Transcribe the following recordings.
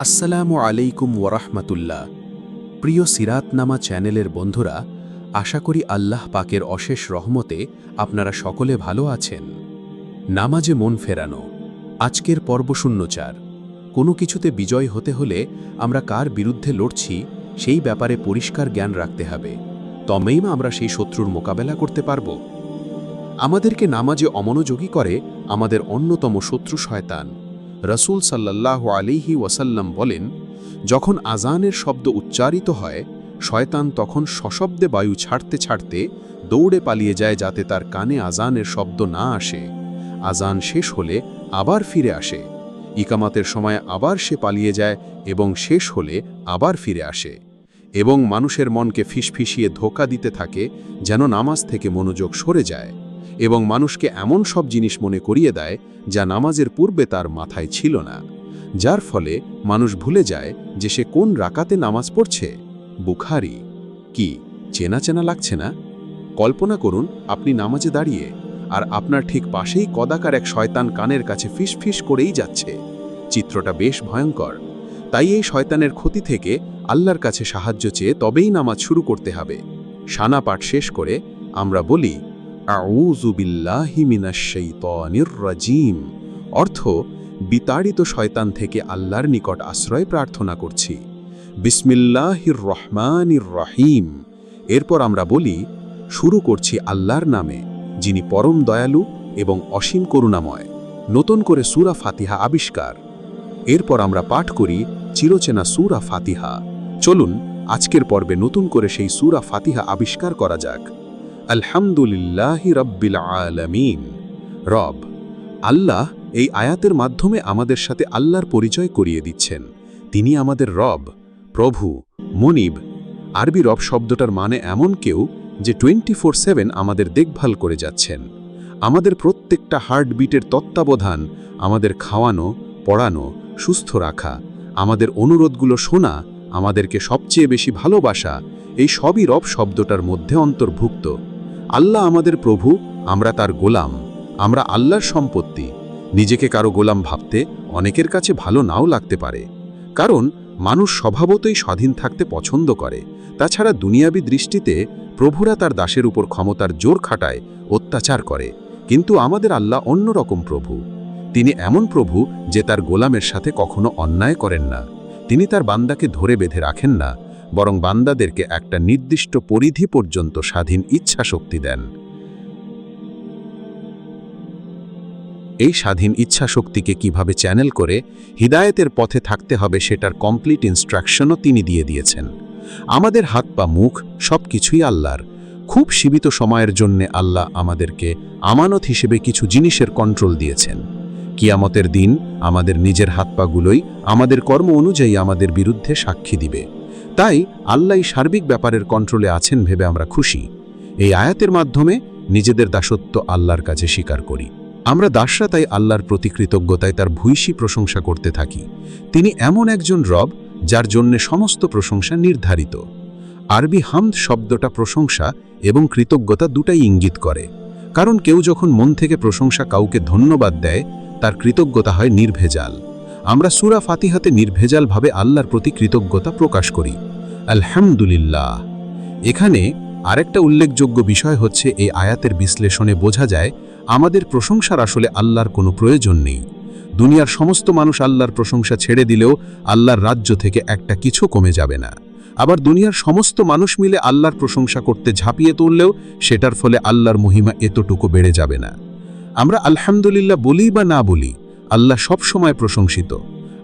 আসসালামু আলাইকুম ওরহমতুল্লাহ প্রিয় সিরাতনামা চ্যানেলের বন্ধুরা, আশা করি আল্লাহ পাকের অশেষ রহমতে আপনারা সকলে ভালো আছেন। নামাজে মন ফেরানো, আজকের পর্ব শূন্যচার। কোনো কিছুতে বিজয় হতে হলে আমরা কার বিরুদ্ধে লড়ছি, সেই ব্যাপারে পরিষ্কার জ্ঞান রাখতে হবে। তমেই মা আমরা সেই শত্রুর মোকাবেলা করতে পারব। আমাদেরকে নামাজে অমনোযোগী করে আমাদের অন্যতম শত্রু শয়তান। রসুল সাল্লাল্লাহু আলিহি ওয়াসাল্লাম বলেন, যখন আজানের শব্দ উচ্চারিত হয়, শয়তান তখন সশব্দে বায়ু ছাড়তে ছাড়তে দৌড়ে পালিয়ে যায় যাতে তার কানে আজানের শব্দ না আসে। আজান শেষ হলে আবার ফিরে আসে। ইকামাতের সময় আবার সে পালিয়ে যায় এবং শেষ হলে আবার ফিরে আসে এবং মানুষের মনকে ফিসফিসিয়ে ধোকা দিতে থাকে যেন নামাজ থেকে মনোযোগ সরে যায়। এবং মানুষকে এমন সব জিনিস মনে করিয়ে দেয় যা নামাজের পূর্বে তার মাথায় ছিল না, যার ফলে মানুষ ভুলে যায় যে সে কোন রাকাতে নামাজ পড়ছে। বুখারি। কি, চেনা চেনা লাগছে না? কল্পনা করুন, আপনি নামাজে দাঁড়িয়ে আর আপনার ঠিক পাশেই কদাকার এক শয়তান কানের কাছে ফিসফিস করেই যাচ্ছে। চিত্রটা বেশ ভয়ঙ্কর। তাই এই শয়তানের ক্ষতি থেকে আল্লাহর কাছে সাহায্য চেয়ে তবেই নামাজ শুরু করতে হবে। সানা পাঠ শেষ করে আমরা বলি রাজিম। অর্থ, বিতাড়িত শয়তান থেকে আল্লাহর নিকট আশ্রয় প্রার্থনা করছি। বিসমিল্লাহির রহমানির রহিম। এরপর আমরা বলি, শুরু করছি আল্লাহর নামে, যিনি পরম দয়ালু এবং অসীম করুণাময়। নতুন করে সুরা ফাতিহা আবিষ্কার। এরপর আমরা পাঠ করি চিরচেনা সুরা ফাতিহা। চলুন, আজকের পর্বে নতুন করে সেই সুরা ফাতিহা আবিষ্কার করা যাক। আলহামদুলিল্লাহি রব্বিল আলামিন। রব, আল্লাহ এই আয়াতের মাধ্যমে আমাদের সাথে আল্লাহর পরিচয় করিয়ে দিচ্ছেন। তিনি আমাদের রব, প্রভু, মনিব। আরবি রব শব্দটার মানে এমন কেউ যে টোয়েন্টি ফোর সেভেন আমাদের দেখভাল করে যাচ্ছেন। আমাদের প্রত্যেকটা হার্টবিটের তত্ত্বাবধান, আমাদের খাওয়ানো, পড়ানো, সুস্থ রাখা, আমাদের অনুরোধগুলো শোনা, আমাদেরকে সবচেয়ে বেশি ভালোবাসা, এই সবই রব শব্দটার মধ্যে অন্তর্ভুক্ত। আল্লাহ আমাদের প্রভু, আমরা তার গোলাম, আমরা আল্লাহর সম্পত্তি। নিজেকে কারও গোলাম ভাবতে অনেকের কাছে ভালো নাও লাগতে পারে। কারণ মানুষ স্বভাবতই স্বাধীন থাকতে পছন্দ করে। তাছাড়া দুনিয়াবী দৃষ্টিতে প্রভুরা তার দাসের উপর ক্ষমতার জোর খাটায়, অত্যাচার করে। কিন্তু আমাদের আল্লাহ অন্যরকম প্রভু। তিনি এমন প্রভু যে তার গোলামের সাথে কখনো অন্যায় করেন না। তিনি তার বান্দাকে ধরে বেঁধে রাখেন না। বরং বান্দাদেরকে একটা নির্দিষ্ট পরিধি পর্যন্ত স্বাধীন ইচ্ছা শক্তি দেন। এই স্বাধীন ইচ্ছা শক্তিকে কীভাবে চ্যানেল করে হিদায়েতের পথে থাকতে হবে সেটার কমপ্লিট ইনস্ট্রাকশনও তিনি দিয়ে দিয়েছেন। আমাদের হাত পা, মুখ সব কিছুই আল্লাহর। খুব সীমিত সময়ের জন্যে আল্লাহ আমাদেরকে আমানত হিসেবে কিছু জিনিসের কন্ট্রোল দিয়েছেন। কিয়ামতের দিন আমাদের নিজের হাত পাগুলোই আমাদের কর্ম অনুযায়ী আমাদের বিরুদ্ধে সাক্ষী দিবে। তাই আল্লাহ সার্বিক ব্যাপারের কন্ট্রোলে আছেন ভেবে আমরা খুশি। এই আয়াতের মাধ্যমে নিজেদের দাসত্ব আল্লাহর কাছে স্বীকার করি। আমরা দাসরা তাই আল্লাহর প্রতি কৃতজ্ঞতায় তার ভূয়সী প্রশংসা করতে থাকি। তিনি এমন একজন রব যার জন্য সমস্ত প্রশংসা নির্ধারিত। আরবি হামদ শব্দটা প্রশংসা এবং কৃতজ্ঞতা দুটাই ইঙ্গিত করে। কারণ কেউ যখন মন থেকে প্রশংসা কাউকে ধন্যবাদ দেয়, তার কৃতজ্ঞতা হয় নির্ভেজাল। আমরা সুরা ফাতিহাতে নির্ভেজালভাবে আল্লাহর প্রতি কৃতজ্ঞতা প্রকাশ করি। আলহামদুলিল্লাহ। এখানে আরেকটা উল্লেখযোগ্য বিষয় হচ্ছে, এই আয়াতের বিশ্লেষণে বোঝা যায়, আমাদের প্রশংসার আসলে আল্লাহর কোনো প্রয়োজন নেই। দুনিয়ার সমস্ত মানুষ আল্লাহর প্রশংসা ছেড়ে দিলেও আল্লাহর রাজ্য থেকে একটা কিছু কমে যাবে না। আবার দুনিয়ার সমস্ত মানুষ মিলে আল্লাহর প্রশংসা করতে ঝাঁপিয়ে তুললেও সেটার ফলে আল্লাহর মহিমা এতটুকু বেড়ে যাবে না। আমরা আলহামদুলিল্লাহ বলি বা না বলি, আল্লাহ সব সময় প্রশংসিত।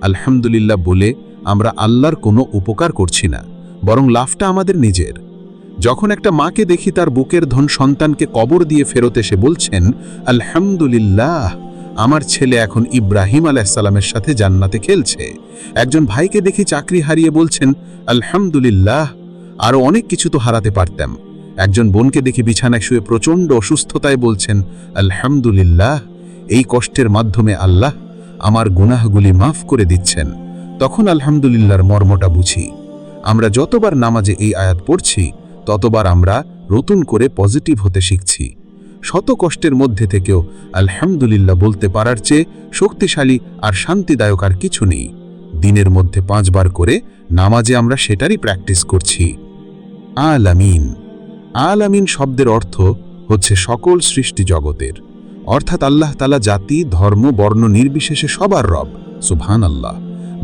আলহামদুলিল্লাহ বলে আমরা আল্লাহর কোনো উপকার করছি না। বরং লাভটা আমাদের নিজের। যখন একটা মাকে দেখি তার বুকের ধন সন্তানকে কবর দিয়ে ফেরত এসে বলছেন, আলহামদুলিল্লাহ, আমার ছেলে এখন ইব্রাহিম আলাইসাল্লামের সাথে জান্নাতে খেলছে। একজন ভাইকে দেখি চাকরি হারিয়ে বলছেন, আলহামদুলিল্লাহ আরও অনেক কিছু তো হারাতে পারতাম। একজন বোনকে দেখি বিছানায় শুয়ে প্রচণ্ড অসুস্থতায় বলছেন, আলহামদুলিল্লাহ, এই কষ্টের মাধ্যমে আল্লাহ আমার গুনাহগুলি মাফ করে দিচ্ছেন। তখন আলহামদুলিল্লাহর মর্মটা বুঝি। আমরা যতবার নামাজে এই আয়াত পড়ছি, ততবার আমরা নতুন করে পজিটিভ হতে শিখছি। শত কষ্টের মধ্যে থেকেও আলহামদুলিল্লাহ বলতে পারার চেয়ে শক্তিশালী আর শান্তিদায়ক আর কিছু নেই। দিনের মধ্যে পাঁচবার করে নামাজে আমরা সেটারই প্র্যাকটিস করছি। আল আমিন আল আমিন শব্দের অর্থ হচ্ছে সকল সৃষ্টি জগতের। অর্থাৎ আল্লাহ তালা জাতি, ধর্ম, বর্ণ নির্বিশেষে সবার রব। সুবহান আল্লাহ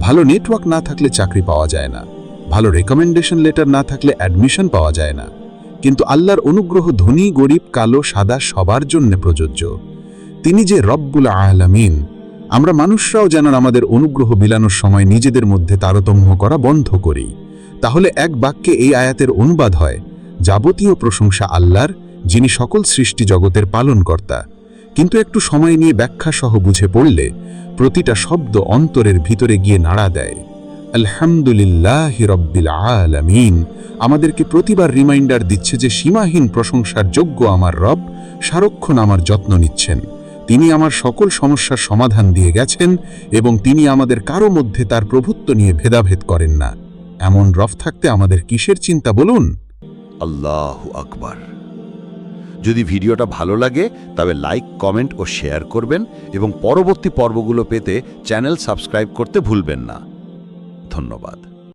ভালো নেটওয়ার্ক না থাকলে চাকরি পাওয়া যায় না। ভালো রেকমেন্ডেশন লেটার না থাকলে অ্যাডমিশন পাওয়া যায় না। কিন্তু আল্লাহর অনুগ্রহ ধনী, গরিব, কালো, সাদা সবার জন্য প্রযোজ্য। তিনি যে রব্বুল আলামিন, আমরা মানুষরাও যেন আমাদের অনুগ্রহ বিলানোর সময় নিজেদের মধ্যে তারতম্য করা বন্ধ করি। তাহলে এক বাক্যে এই আয়াতের অনুবাদ হয়, যাবতীয় প্রশংসা আল্লাহর, যিনি সকল সৃষ্টি জগতের পালনকর্তা। কিন্তু একটু সময় নিয়ে ব্যাখ্যা সহ বুঝে পড়লে প্রতিটা শব্দ অন্তরের ভিতরে গিয়ে নাড়া দেয়। আলহামদুলিল্লাহ রব্বিল আলামিন। আমাদেরকে প্রতিবার রিমাইন্ডার দিচ্ছে যে সীমাহীন প্রশংসার যোগ্য আমার রব সারক্ষণ আমার যত্ন নিচ্ছেন। তিনি আমার সকল সমস্যার সমাধান দিয়ে গেছেন এবং তিনি আমাদের কারও মধ্যে তার প্রভুত্ব নিয়ে ভেদাভেদ করেন না। এমন রব থাকতে আমাদের কিসের চিন্তা বলুন? আল্লাহ আকবার। যদি ভিডিওটা ভালো লাগে, তবে লাইক, কমেন্ট ও শেয়ার করবেন এবং পরবর্তী পর্বগুলো পেতে চ্যানেল সাবস্ক্রাইব করতে ভুলবেন না। ধন্যবাদ।